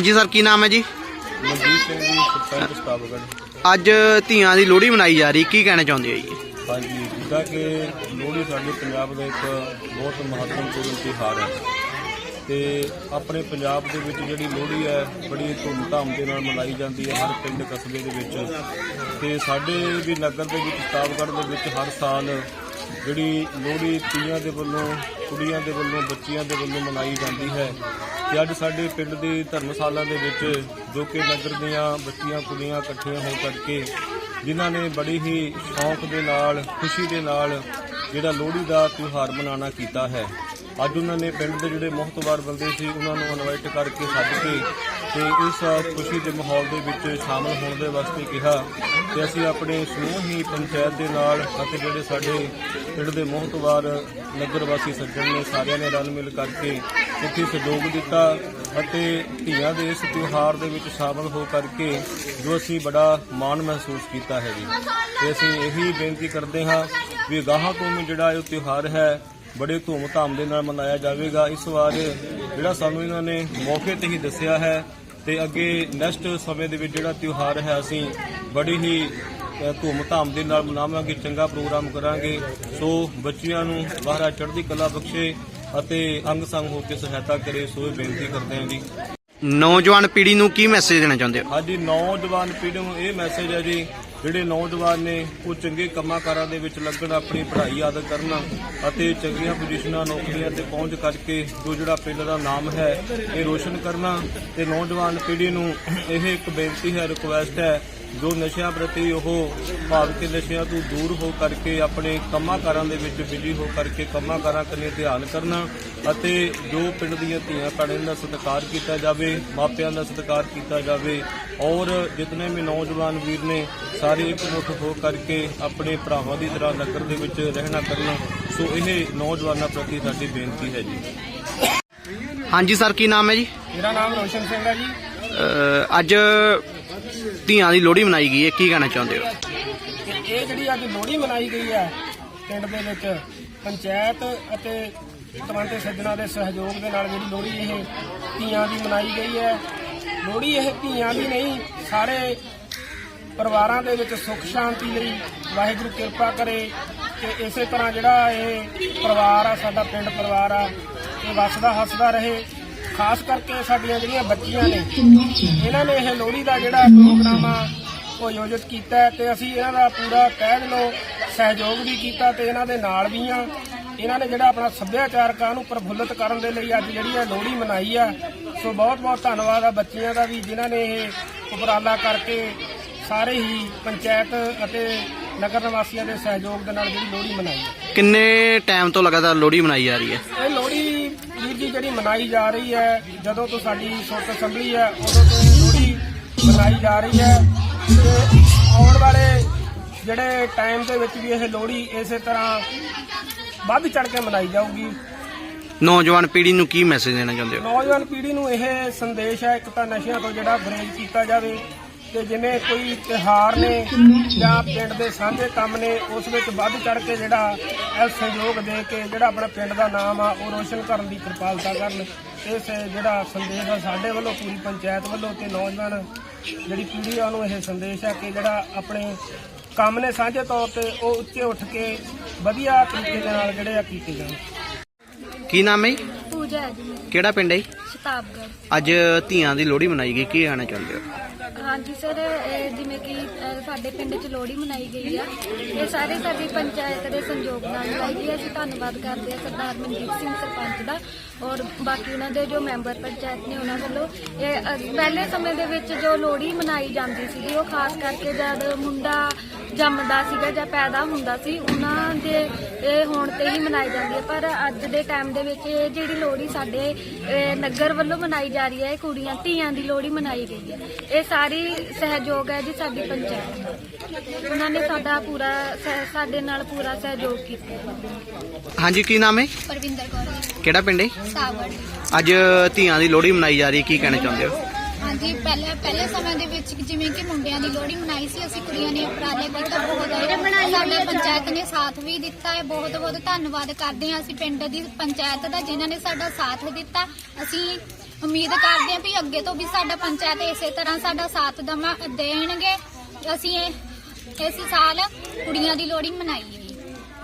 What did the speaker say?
ਹਾਂਜੀ ਸਰ ਕੀ ਨਾਮ ਹੈ ਜੀ? ਮਨਜੀਤ ਸਿੰਘ ਜੀ ਸਰਪੰਚ ਸਤਾਬਗੜ ਅੱਜ ਧੀਆਂ ਦੀ ਲੋਹੜੀ ਮਨਾਈ ਜਾ ਰਹੀ ਕੀ ਕਹਿਣਾ ਚਾਹੁੰਦੇ ਹੋ ਜੀ? ਹਾਂਜੀ ਜਿੱਦਾਂ ਕਿ ਲੋਹੜੀ ਸਾਡੇ ਪੰਜਾਬ ਦਾ ਇੱਕ ਬਹੁਤ ਮਹੱਤਵਪੂਰਨ ਤਿਉਹਾਰ ਹੈ। ਤੇ ਆਪਣੇ ਪੰਜਾਬ ਦੇ ਵਿੱਚ ਜਿਹੜੀ ਲੋਹੜੀ ਹੈ ਬੜੀ ਧੂਮਧਾਮ ਦੇ ਨਾਲ ਮਨਾਈ ਜਾਂਦੀ ਹੈ ਹਰ ਪਿੰਡ ਕਸਬੇ ਦੇ ਵਿੱਚ। ਤੇ ਸਾਡੇ ਵੀ ਨਗਰ ਦੇ ਵਿੱਚ ਸਤਾਬਗੜ ਦੇ ਵਿੱਚ ਹਰ ਸਾਲ ਜਿਹੜੀ ਲੋਹੜੀ ਤੀਆਂ ਦੇ ਵੱਲੋਂ ਕੁੜੀਆਂ ਦੇ ਵੱਲੋਂ ਬੱਚੀਆਂ ਦੇ ਵੱਲੋਂ ਮਨਾਈ ਜਾਂਦੀ ਹੈ। ਕਿ ਅੱਜ ਸਾਡੇ ਪਿੰਡ ਦੀ ਧਰਮਸ਼ਾਲਾ ਦੇ ਵਿੱਚ ਜੋ ਕਿ ਨਗਰ ਦੀਆਂ ਬੱਚੀਆਂ, ਕੁੜੀਆਂ ਇਕੱਠੀਆਂ ਹੋ ਕਰਕੇ ਜਿਨ੍ਹਾਂ ਨੇ ਬੜੀ ਹੀ ਸ਼ੌਂਕ ਦੇ ਨਾਲ, ਖੁਸ਼ੀ ਦੇ ਨਾਲ ਜਿਹੜਾ ਲੋਹੜੀ ਦਾ ਤਿਉਹਾਰ ਮਨਾਉਣਾ ਕੀਤਾ ਹੈ। ਅੱਜ ਉਹਨਾਂ ਨੇ ਪਿੰਡ ਦੇ ਜਿਹੜੇ ਮੁਖਤਵਾਰ ਬੰਦੇ ਸੀ, ਉਹਨਾਂ ਨੂੰ ਇਨਵਾਈਟ ਕਰਕੇ ਸੱਦ ਕੇ ਤੇ ਇਸ ਖੁਸ਼ੀ ਦੇ ਮਾਹੌਲ ਦੇ ਵਿੱਚ ਸ਼ਾਮਲ ਹੋਣ ਦੇ ਵਾਸਤੇ ਕਿਹਾ ਤੇ ਅਸੀਂ ਆਪਣੇ ਸਮੂਹ ਹੀ ਪੰਚਾਇਤ ਦੇ ਨਾਲ ਅਤੇ ਜਿਹੜੇ ਸਾਡੇ ਪਿੰਡ ਦੇ ਮੁਖਤਵਾਰ ਨਗਰ ਵਾਸੀ ਸੱਜਣ ਨੇ ਸਾਰਿਆਂ ਨੇ ਰਲ ਮਿਲ ਕਰਕੇ ਇੱਥੇ ਸਹਿਯੋਗ ਦਿੱਤਾ ਅਤੇ ਧੀਆਂ ਦੇ ਇਸ ਤਿਉਹਾਰ ਦੇ ਵਿੱਚ ਸ਼ਾਮਲ ਹੋ ਕਰਕੇ ਜੋ ਅਸੀਂ ਬੜਾ ਮਾਣ ਮਹਿਸੂਸ ਕੀਤਾ ਹੈ ਜੀ। ਤੇ ਅਸੀਂ ਇਹੀ ਬੇਨਤੀ ਕਰਦੇ ਹਾਂ ਵੀ ਗਾਹਾਂ ਤੋਂ ਵੀ ਜਿਹੜਾ ਇਹ ਤਿਉਹਾਰ ਹੈ ਬੜੇ ਧੂਮ-ਧਾਮ ਦੇ ਨਾਲ ਮਨਾਇਆ ਜਾਵੇਗਾ। ਇਸ ਵਾਰ ਜਿਹੜਾ ਸਾਨੂੰ ਇਹਨਾਂ ਨੇ ਮੌਕੇ ਤੇ ਹੀ ਦੱਸਿਆ ਹੈ ਤੇ ਅੱਗੇ ਨੈਕਸਟ ਸਮੇਂ ਦੇ ਵਿੱਚ ਜਿਹੜਾ ਤਿਉਹਾਰ ਹੈ ਅਸੀਂ ਬੜੀ ਹੀ ਧੂਮ-ਧਾਮ ਦੇ ਨਾਲ ਮਨਾਵਾਂਗੇ ਚੰਗਾ ਪ੍ਰੋਗਰਾਮ ਕਰਾਂਗੇ। ਸੋ ਬੱਚਿਆਂ ਨੂੰ ਬਾਹਰਾ ਚੜ੍ਹਦੀ ਕਲਾ ਬਖਸ਼ੇ ਅਤੇ ਅੰਗ ਸੰਗ ਹੋ ਕੇ ਸਹਾਇਤਾ ਕਰੇ ਸੋ ਇਹ ਬੇਨਤੀ ਕਰਦੇ ਹਾਂ ਜੀ। ਨੌਜਵਾਨ ਪੀੜ੍ਹੀ ਨੂੰ ਕੀ ਮੈਸੇਜ ਦੇਣਾ ਚਾਹੁੰਦੇ ਹੋ? ਸਾਡੀ ਨੌਜਵਾਨ ਪੀੜ੍ਹੀ ਨੂੰ ਇਹ ਮੈਸੇਜ ਹੈ ਜੀ ਜਿਹੜੇ ਨੌਜਵਾਨ ਨੇ, ਉਹ ਚੰਗੇ ਕੰਮਾਂ ਕਾਰਾਂ ਦੇ ਵਿੱਚ ਲੱਗਣ, ਆਪਣੀ ਪੜ੍ਹਾਈ ਆਦਤ ਕਰਨਾ ਅਤੇ ਚੰਗੀਆਂ ਪੋਜੀਸ਼ਨਾਂ ਨੌਕਰੀਆਂ ਤੇ ਪਹੁੰਚ ਕਰਕੇ ਜੋ ਜਿਹੜਾ ਪਿੰਡ ਦਾ ਨਾਮ ਹੈ, ਇਹ ਰੋਸ਼ਨ ਕਰਨਾ ਤੇ ਨੌਜਵਾਨ ਪੀੜ੍ਹੀ ਨੂੰ ਇਹ ਇੱਕ ਬੇਨਤੀ ਹੈ ਰਿਕੁਐਸਟ ਹੈ ਜੋ ਨਸ਼ਿਆਂ ਪ੍ਰਤੀ ਉਹ ਭਾਵ ਕਿ ਨਸ਼ਿਆਂ ਤੋਂ ਦੂਰ ਹੋ ਕਰਕੇ ਆਪਣੇ ਕੰਮਾਂ ਕਾਰਾਂ ਦੇ ਵਿੱਚ ਬਿਜ਼ੀ ਹੋ ਕਰਕੇ ਕੰਮਾਂ ਕਾਰਾਂ ਕਰਨੇ ਧਿਆਨ ਕਰਨਾ ਅਤੇ ਜੋ ਪਿੰਡ ਦੀਆਂ ਧੀਆਂ ਭੈਣਾਂ ਦਾ ਸਤਿਕਾਰ ਕੀਤਾ ਜਾਵੇ ਮਾਪਿਆਂ ਦਾ ਸਤਿਕਾਰ ਕੀਤਾ ਜਾਵੇ ਔਰ ਜਿਤਨੇ ਵੀ ਨੌਜਵਾਨ ਵੀਰ ਨੇ ਸਾਰੇ ਇਕਮੁੱਠ ਹੋ ਕਰਕੇ ਆਪਣੇ ਭਰਾਵਾਂ ਦੀ ਤਰ੍ਹਾਂ ਨਗਰ ਦੇ ਵਿੱਚ ਰਹਿਣਾ ਕਰਨਾ ਸੋ ਇਹ ਨੌਜਵਾਨਾਂ ਪ੍ਰਤੀ ਸਾਡੀ ਬੇਨਤੀ ਹੈ ਜੀ। ਹਾਂਜੀ ਸਰ ਕੀ ਨਾਮ ਹੈ ਜੀ? ਮੇਰਾ ਨਾਮ ਰੋਸ਼ਨ ਸਿੰਘ ਹੈ ਜੀ। ਅੱਜ ਧੀਆਂ ਦੀ ਲੋਹੜੀ ਮਨਾਈ ਗਈ ਹੈ, ਕੀ ਕਹਿਣਾ ਚਾਹੁੰਦੇ ਹੋ? ਤੇ ਇਹ ਜਿਹੜੀ ਅੱਜ ਲੋਹੜੀ ਮਨਾਈ ਗਈ ਹੈ, ਪਿੰਡ ਦੇ ਵਿੱਚ ਪੰਚਾਇਤ ਅਤੇ ਤਵੰਤੇ ਸੱਜਣਾ ਦੇ ਸਹਿਯੋਗ ਦੇ ਨਾਲ ਜਿਹੜੀ ਲੋਹੜੀ ਇਹ ਧੀਆਂ ਦੀ ਮਨਾਈ ਗਈ ਹੈ। ਲੋਹੜੀ ਇਹ ਧੀਆਂ ਦੀ ਨਹੀਂ, ਸਾਰੇ ਪਰਿਵਾਰਾਂ ਦੇ ਵਿੱਚ ਸੁੱਖ ਸ਼ਾਂਤੀ ਲਈ ਵਾਹਿਗੁਰੂ ਕਿਰਪਾ ਕਰੇ ਕਿ ਇਸੇ ਤਰ੍ਹਾਂ ਜਿਹੜਾ ਇਹ ਪਰਿਵਾਰ ਆ, ਸਾਡਾ ਪਿੰਡ ਪਰਿਵਾਰ ਆ, ਇਹ ਵਸਦਾ ਹੱਸਦਾ ਰਹੇ। ਖਾਸ ਕਰਕੇ ਸਾਡੀਆਂ ਜਿਹੜੀਆਂ ਬੱਚੀਆਂ ਨੇ ਇਹਨਾਂ ਨੇ ਇਹ ਲੋਹੜੀ ਦਾ ਜਿਹੜਾ ਪ੍ਰੋਗਰਾਮ ਆ ਉਹ ਆਯੋਜਿਤ ਕੀਤਾ ਤੇ ਅਸੀਂ ਇਹਨਾਂ ਦਾ ਪੂਰਾ ਤਹਿ ਦਿਲੋਂ ਸਹਿਯੋਗ ਵੀ ਕੀਤਾ ਤੇ ਇਹਨਾਂ ਦੇ ਨਾਲ ਵੀ ਆ। ਇਹਨਾਂ ਨੇ ਜਿਹੜਾ ਆਪਣਾ ਸੱਭਿਆਚਾਰਕ ਆ ਨੂੰ ਪ੍ਰਫੁੱਲਤ ਕਰਨ ਦੇ ਲਈ ਅੱਜ ਜਿਹੜੀ ਇਹ ਲੋਹੜੀ ਮਨਾਈ ਆ ਸੋ ਬਹੁਤ ਬਹੁਤ ਧੰਨਵਾਦ ਆ ਬੱਚੀਆਂ ਦਾ ਵੀ ਜਿਨ੍ਹਾਂ ਨੇ ਇਹ ਉਪਰਾਲਾ ਕਰਕੇ ਸਾਰੇ ਹੀ ਪੰਚਾਇਤ ਅਤੇ ਨਗਰ ਨਿਵਾਸੀਆਂ ਦੇ ਸਹਿਯੋਗ ਦੇ ਨਾਲ ਜਿਹੜੀ ਲੋਹੜੀ ਮਨਾਈ ਹੈ ਕਿੰਨੇ ਟਾਈਮ ਤੋਂ ਲਗਾਤਾਰ ਲੋਹੜੀ ਮਨਾਈ ਜਾ ਰਹੀ ਹੈ? ਇਹ ਲੋਹੜੀ ਵੀਰ ਜੀ ਜਿਹੜੀ ਮਨਾਈ ਜਾ ਰਹੀ ਹੈ ਜਦੋਂ ਤੋਂ ਸਾਡੀ ਸੁਰਤ ਅਸੈਂਬਲੀ ਹੈ ਉਦੋਂ ਤੋਂ ਲੋਹੜੀ ਮਨਾਈ ਜਾ ਰਹੀ ਹੈ। ਤੇ ਆਉਣ ਵਾਲੇ ਜਿਹੜੇ ਟਾਈਮ ਦੇ ਵਿੱਚ ਵੀ ਇਹ ਲੋਹੜੀ ਇਸੇ ਤਰ੍ਹਾਂ ਵੱਧ ਚੜ ਕੇ ਮਨਾਈ ਜਾਊਗੀ। ਨੌਜਵਾਨ ਪੀੜ੍ਹੀ ਨੂੰ ਕੀ ਮੈਸੇਜ ਦੇਣਾ ਚਾਹੁੰਦੇ ਹੋ? ਨੌਜਵਾਨ ਪੀੜ੍ਹੀ ਨੂੰ ਇਹ ਸੰਦੇਸ਼ ਹੈ ਇੱਕ ਤਾਂ ਨਸ਼ਿਆਂ ਤੋਂ ਜਿਹੜਾ ਗਰੇਜ ਕੀਤਾ ਜਾਵੇ ਤੇ ਜਿਵੇਂ ਕੋਈ ਤਿਹਾਰ ਨੇ ਜਾਂ ਪਿੰਡ ਦੇ ਸਾਂਝੇ ਕੰਮ ਨੇ ਉਸ ਵਿੱਚ ਵੱਧ ਚੜ ਕੇ ਜਿਹੜਾ ਇਹ ਸਹਿਯੋਗ ਦੇ ਕੇ ਜਿਹੜਾ ਆਪਣਾ ਪਿੰਡ ਦਾ ਨਾਮ ਆ ਉਹ ਰੋਸ਼ਨ ਕਰਨ ਦੀ ਕਿਰਪਾਲਤਾ ਕਰਨ ਇਸ ਜਿਹੜਾ ਸੰਦੇਸ਼ ਆ ਸਾਡੇ ਵੱਲੋਂ ਪੂਰੀ ਪੰਚਾਇਤ ਵੱਲੋਂ ਤੇ ਨੌਜਵਾਨ ਜਿਹੜੀ ਪੀੜ੍ਹੀ ਆ ਉਹਨੂੰ ਇਹ ਸੰਦੇਸ਼ ਹੈ ਕਿ ਜਿਹੜਾ ਆਪਣੇ ਕੰਮ ਨੇ ਸਾਂਝੇ ਤੌਰ ਤੇ ਉਹ ਉੱਚੇ ਉੱਠ ਕੇ ਵਧੀਆ ਤਰੀਕੇ ਦੇ ਨਾਲ ਜਿਹੜੇ ਆ ਕੀਤੇ ਜਾਣ ਕੀ ਨਾਮ ਹੈ ਜੀ? ਪੂਜਾ ਹੈ ਜੀ ਕਿਹੜਾ ਪਿੰਡ ਹੈ ਜੀ? ਸ਼ਤਾਬਗੜ੍ਹ ਅੱਜ ਧੀਆਂ ਦੀ ਲੋਹੜੀ ਮਨਾਈ ਗਈ ਕੀ ਕਹਿਣਾ ਚਾਹੁੰਦੇ ਹੋ ਹਾਂਜੀ ਸਰ ਇਹ ਜਿਵੇਂ ਕਿ ਅ, ਸਾਡੇ ਪਿੰਡ 'ਚ ਲੋਹੜੀ ਮਨਾਈ ਗਈ ਆ। ਇਹ ਸਾਰੇ ਸਾਡੀ ਪੰਚਾਇਤ ਦੇ ਸੰਯੋਗ ਨਾਲ ਮਨਾਈ ਗਈ ਆ। ਅਸੀਂ ਧੰਨਵਾਦ ਕਰਦੇ ਆ ਸਰਦਾਰ ਮਨਜੀਤ ਸਿੰਘ ਸਰਪੰਚ ਦਾ ਔਰ ਬਾਕੀ ਉਹਨਾਂ ਦੇ ਜੋ ਮੈਂਬਰ ਪੰਚਾਇਤ ਨੇ ਉਹਨਾਂ ਵੱਲੋਂ। ਇਹ ਅ, ਪਹਿਲੇ ਸਮੇਂ ਦੇ ਵਿੱਚ ਜੋ ਲੋਹੜੀ ਮਨਾਈ ਜਾਂਦੀ ਸੀਗੀ ਉਹ ਖਾਸ ਕਰਕੇ ਜਦ ਮੁੰਡਾ ਜੰਮਦਾ ਸੀਗਾ ਜਾਂ ਪੈਦਾ ਹੁੰਦਾ ਸੀ ਉਹਨਾਂ ਦੇ ਇਹ ਹੁਣ ਤੇ ਹੀ ਮਨਾਈ ਜਾਂਦੀ ਹੈ। ਪਰ ਅੱਜ ਦੇ ਟਾਈਮ ਦੇ ਵਿੱਚ ਇਹ ਜਿਹੜੀ ਲੋਹੜੀ ਸਾਡੇ ਅਹ, ਨਗਰ ਵੱਲੋਂ ਮਨਾਈ ਜਾ ਰਹੀ ਹੈ ਇਹ ਕੁੜੀਆਂ ਧੀਆਂ ਦੀ ਲੋਹੜੀ ਮਨਾਈ ਗਈ ਹੈ। ਇਹ ਸਾਰੀ ਸਹਿਯੋਗ ਹੈ ਜੀ ਸਾਡੀ ਪੰਚਾਇਤ ਦਾ। ਉਹਨਾਂ ਨੇ ਸਾਡਾ ਪੂਰਾ ਸਹਿ- ਸਾਡੇ ਨਾਲ ਪੂਰਾ ਸਹਿਯੋਗ ਕੀਤਾ ਹੈ। ਹਾਂਜੀ ਕੀ ਨਾਮ ਹੈ? ਪਰਵਿੰਦਰ ਕੌਰ ਜੀ, ਕਿਹੜਾ ਪਿੰਡ ਹੈ? ਸਾਵੜ ਅੱਜ ਧੀਆਂ ਦੀ ਲੋਹੜੀ ਮਨਾਈ ਜਾ ਰਹੀ ਹੈ ਕੀ ਕਹਿਣਾ ਚਾਹੁੰਦੇ ਹੋ? ਹਾਂਜੀ ਪਹਿਲੇ ਪਹਿਲੇ ਸਮੇਂ ਦੇ ਵਿੱਚ ਜਿਵੇਂ ਕਿ ਮੁੰਡਿਆਂ ਦੀ ਲੋਹੜੀ ਮਨਾਈ ਸੀ ਅਸੀਂ ਕੁੜੀਆਂ ਨੇ ਉਪਰਾਲੇ ਕੀਤਾ ਬਹੁਤ ਸਾਡੇ ਪੰਚਾਇਤ ਨੇ ਸਾਥ ਵੀ ਦਿੱਤਾ ਹੈ ਬਹੁਤ ਬਹੁਤ ਧੰਨਵਾਦ ਕਰਦੇ ਹਾਂ ਅਸੀਂ ਪਿੰਡ ਦੀ ਪੰਚਾਇਤ ਦਾ ਜਿਨ੍ਹਾਂ ਨੇ ਸਾਡਾ ਸਾਥ ਦਿੱਤਾ। ਅਸੀਂ ਉਮੀਦ ਕਰਦੇ ਹਾਂ ਵੀ ਅੱਗੇ ਤੋਂ ਵੀ ਸਾਡਾ ਪੰਚਾਇਤ ਇਸੇ ਤਰ੍ਹਾਂ ਸਾਡਾ ਸਾਥ ਦੇਣਗੇ। ਅਸੀਂ ਇਸ ਸਾਲ ਕੁੜੀਆਂ ਦੀ ਲੋਹੜੀ ਮਨਾਈਏ।